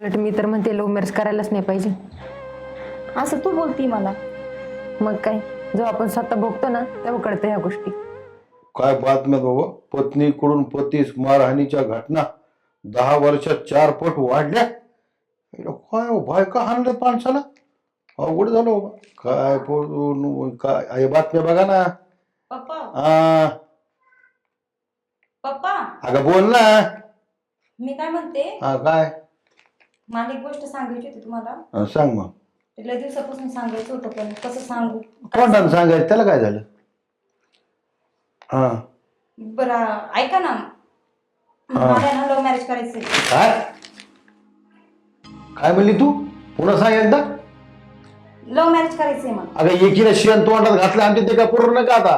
उलट मी तर म्हणते लव्ह मॅरेज करायलाच नाही पाहिजे. असं तू बोलती मला. मग काय? जेव्हा आपण स्वतः भोगतो ना तेव्हा कळतं ह्या गोष्टी. काय बातम्यात बाबा पत्नीकडून पतीस मारहाणीच्या घटना दहा वर्षात चार पट वाढल्या. काय हो, बायका हाणले माणसाला? अवघड झालं बाबा काय पोळून काय? हे बातम्या बघा ना. पप्पा. हा. पप्पा. अगं बोल ना. मी काय म्हणते? हा काय? मला एक गोष्ट सांगायची होती तुम्हाला. हा, सांग मग. लय दिवसापासून सांगायचं होतं पण कसं सांगू? सांगायचं? त्याला काय झालं? हा. बरं ऐका ना. मला ना लव्ह मॅरेज करायचंय. काय? काय म्हणली तू? पुन्हा सांग एकदा. लव्ह मॅरेज करायचंय मला. अगं एकीने शेण तोंडात घातलं आमच्या ते काय पूर्ण का आता?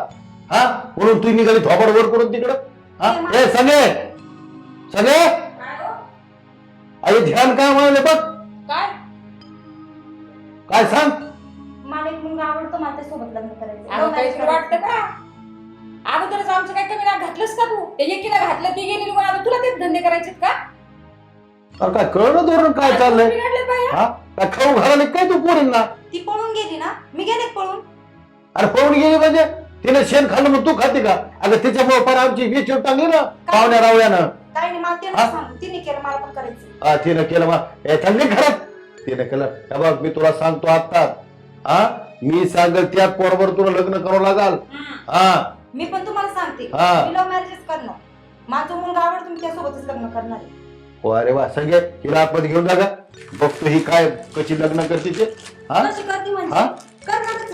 हा? म्हणून तू निघाली थोबाड वर करून तिकडं. हा? ए सगळे सगळे अरे ध्यान काय म्हणाले बघ. काय? काय सांग. मला एक मुलगा आवडतो मला त्यासोबत लग्न करायचं. अगं काही तुला वाटतं. का? अगोदरच आमचं काय कमी ना घातलंस का तू? ते एकीला घातलं ती गेली निघून आता तुला तेच धंदे करायचेत का? अरे काय कळलं धोरण काय चाललंय? बिघडले बाई हा? काय खाऊ घालायला काय तू पोरींना? ती पळून गेली ना? मी गेले पळून. अरे पळून गेली म्हणजे? तिने शेण खाल्लं मग तू खाते का? अगं तिच्यामुळे फार आमची वीज टांगली ना पाहुण्या रावळ्यानं. काही नाही मला ते हा? नाही सांगू तिने केलं मला पण करायचं. हा तिनं केलं हे चांगली खरं. तिनं केलं. हे बघ मी तुला सांगतो आता. हा? मी सांगल त्या पोरावर तुला लग्न करावं लागाल. हा? मी पण तुम्हाला सांगते. हा. मी लव्ह मॅरेजच करणार. माझा मुलगा आवडतो मी त्यासोबतच लग्न करणार आहे. हो अरे वा. सगळे हिला आतमध्ये घेऊन जा का बघतो ही काय कशी लग्न करते ते. हा? कशी करते हा?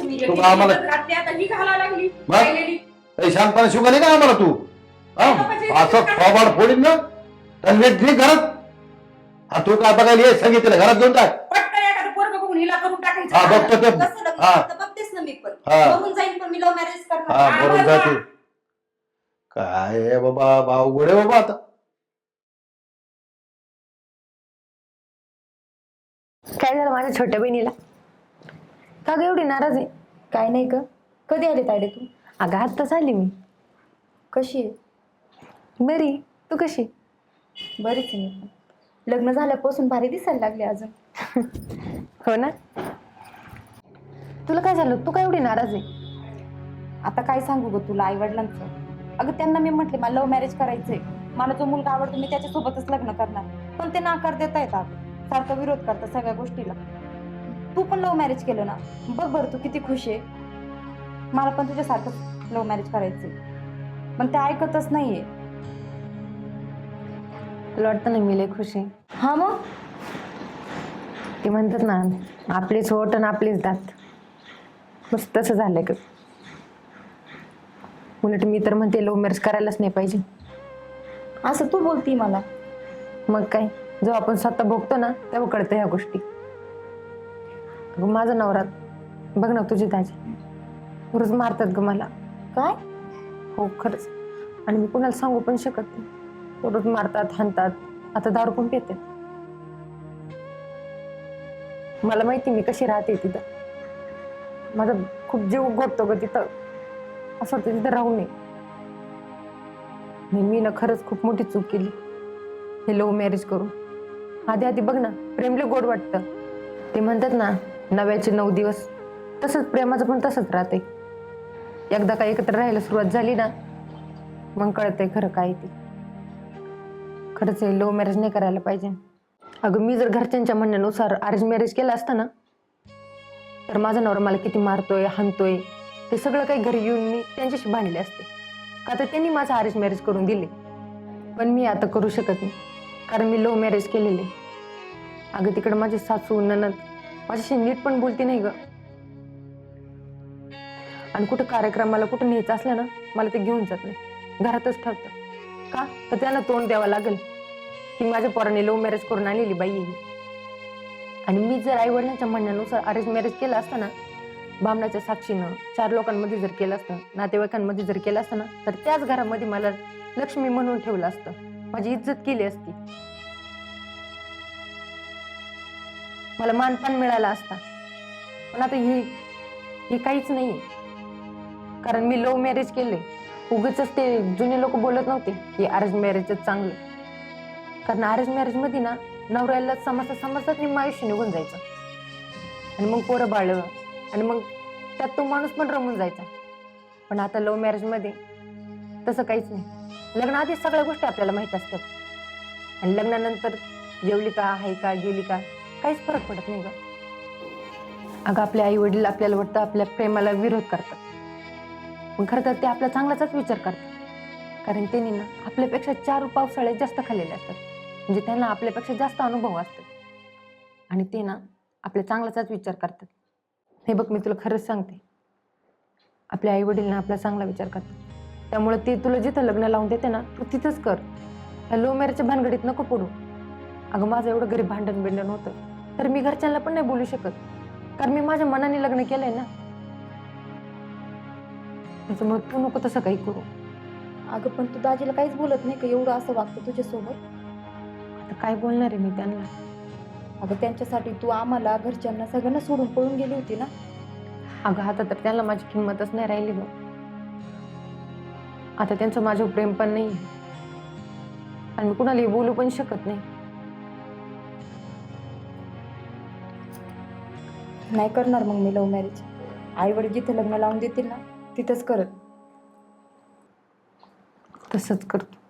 म्हणजे. तू आम्हाला- आता ही घाला लागली मग? राहिलेली. काही शांतपणे शिकवली का आम्हाला तू. असं थोबाड फोडीन ना तर नीट घरात. हा तू काय बघायला ये सांगितलं घरात घेऊन जाय पटकन एखादं पोरगं बघून हिला करून हा टाकायचं बघतो ते. लग्न हा. बघतेस ना मी पण. हा. बघून जाईन पण मी लव्ह मॅरेज करणार. हा आम्हाला- बरोबर जाते काय आहे बाबा भाऊ गोडे बाबा आता. काय झालं माझ्या छोट्या बहिणीला? का ग एवढी नाराज आहे. काय नाही ग. कधी आले तायडे तू? अगं आत्ताच आली मी. कशी आहे? बरी तू कशी? बरीच आहे मी पण. लग्न झाल्यापासून भारी दिसायला लागले अजून. हो ना? तुला काय झालं? तू काय एवढी नाराज आहे? आता काय सांगू ग तुला आई वडिलांचं अगं त्यांना मी म्हटले मला लव्ह मॅरेज करायचंय. मला जो मुलगा आवडतो मी त्याच्यासोबतच लग्न करणार. पण ते नाकार देता येतात सारखा विरोध करतात सगळ्या गोष्टीला. तू पण लव्ह मॅरेज केलं ना? बघ बरं तू किती खुश आहे. मला पण तुझ्यासारखं लव्ह मॅरेज करायचंय. पण ते ऐकतच नाहीये. तुला वाटतं ना मी लय खुशी? हा मग? ते म्हणतात ना आपलीच होट आणि आपलीच दात. बस तसं झालंय ग. उलट मी तर म्हणते लव्ह मॅरेज करायलाच नाही पाहिजे. असं तू बोलती मला. मग काय? जेव्हा आपण स्वतः भोगतो ना तेव्हा कळतं ह्या गोष्टी. अगं माझा नवरा बघ ना तुझी दाजी. रोज मारतात ग मला. काय? हो खरंच. आणि मी कुणाला सांगू पण शकत नाही. तो मारतात हाणतात. आता दारू पण पिते? मला माहिती मी कशी राहते तिथं. माझा खूप जीव गोठतो ग तिथं. असं वाटतं तिथं राहू नये. मी ना खरंच खूप मोठी चूक केली. हे लव्ह मॅरेज करून. आधी आधी बघ ना प्रेमले गोड वाटतं. ते म्हणतात ना नव्याचे नऊ दिवस. तसंच प्रेमाचं पण तसंच राहते एकदा का एकत्र राहायला सुरुवात झाली ना मग कळतंय खरं काय ते. खरंच आहे लव्ह मॅरेज नाही करायला पाहिजे. अगं मी जर घरच्यांच्या म्हणण्यानुसार अरेंज मॅरेज केला असतं ना तर माझा नवरा मला किती मारतोय हाणतोय ते सगळं काही घरी येऊन मी त्यांच्याशी भांडले असते. का तर त्यांनी माझं अरेंज मॅरेज करून दिले. पण मी आता करू शकत नाही कारण मी लव्ह मॅरेज केलेले. अगं तिकडं माझी सासू ननद माझ्याशी नीट पण बोलते नाही ग. आणि कुठं कार्यक्रमाला कुठं न्यायचं असलं ना मला ते घेऊन जात नाही. घरातच ठेवतं का? तर त्याला तोंड द्यावं लागेल. की माझ्या पोराने लव्ह मॅरेज करून आणलेली बाई आहे ही. आणि मी जर आई वडिलांच्या म्हणण्यानुसार अरेंज मॅरेज केलं असतं ना बामणाच्या साक्षीनं चार लोकांमध्ये जर केलं असतं नातेवाईकांमध्ये जर केलं असतं ना तर त्याच घरामध्ये मला लक्ष्मी म्हणून ठेवलं असतं. माझी इज्जत केली असती. मला मानपान मिळाला असता. पण आता ही ही काहीच नाही कारण मी लव्ह मॅरेज केले उगीच ते जुने लोक बोलत नव्हते की अरेंज मॅरेजच चांगलं. कारण अरेंज मॅरेजमध्ये ना नवऱ्याला समजता समजतात निम्म आयुष्य निघून जायचं. आणि मग पोरं बाळ आणि मग त्यात तो माणूस पण रमून जायचा. पण आता लव्ह मॅरेजमध्ये तसं काहीच नाही. लग्नाआधी सगळ्या गोष्टी आपल्याला माहीत असतात. आणि लग्नानंतर जेवली का आहे का गेली का काहीच फरक पडत नाही ग. अगं आपले आई वडील आपल्याला वाटतं आपल्या प्रेमाला विरोध करतात. पण खरं तर ते आपला चांगलाचाच विचार करतात. कारण त्यांनी ना आपल्यापेक्षा चार पावसाळे जास्त खाल्लेले असतात. म्हणजे त्यांना आपल्यापेक्षा जास्त अनुभव असतात. आणि ते ना आपल्या चांगलाचाच विचार करतात. हे बघ मी तुला खरंच सांगते. आपल्या आई वडील ना आपला चांगला विचार करतात. त्यामुळे ते तुला जिथं लग्न लावून देते ना तू तिथंच कर. ह्या लो मॅरेजच्या भानगडीत नको पडू. अगं माझं एवढं घरी भांडण बिंडण होतं तर मी घरच्यांना पण नाही बोलू शकत. कारण मी माझ्या मनाने लग्न केलंय ना. त्याच्यामुळे तू नको तसं काही करू. अगं पण तू दाजीला काहीच बोलत नाही का? एवढं असं वागतं तुझ्यासोबत? आता काय बोलणार आहे मी त्यांना? अगं त्यांच्यासाठी तू आम्हाला घरच्यांना सगळ्यांना सोडून पळून गेली होती ना? अगं आता तर त्यांना माझी किंमतच नाही राहिली ग. आता त्यांचं माझं प्रेम पण नाही आणि मी कुणालाही बोलू पण शकत नाही. नाही करणार मग मी लव्ह मॅरेज आई वडील जिथे लग्न लावून देतील ना? तिथंच करत. तसंच करतो.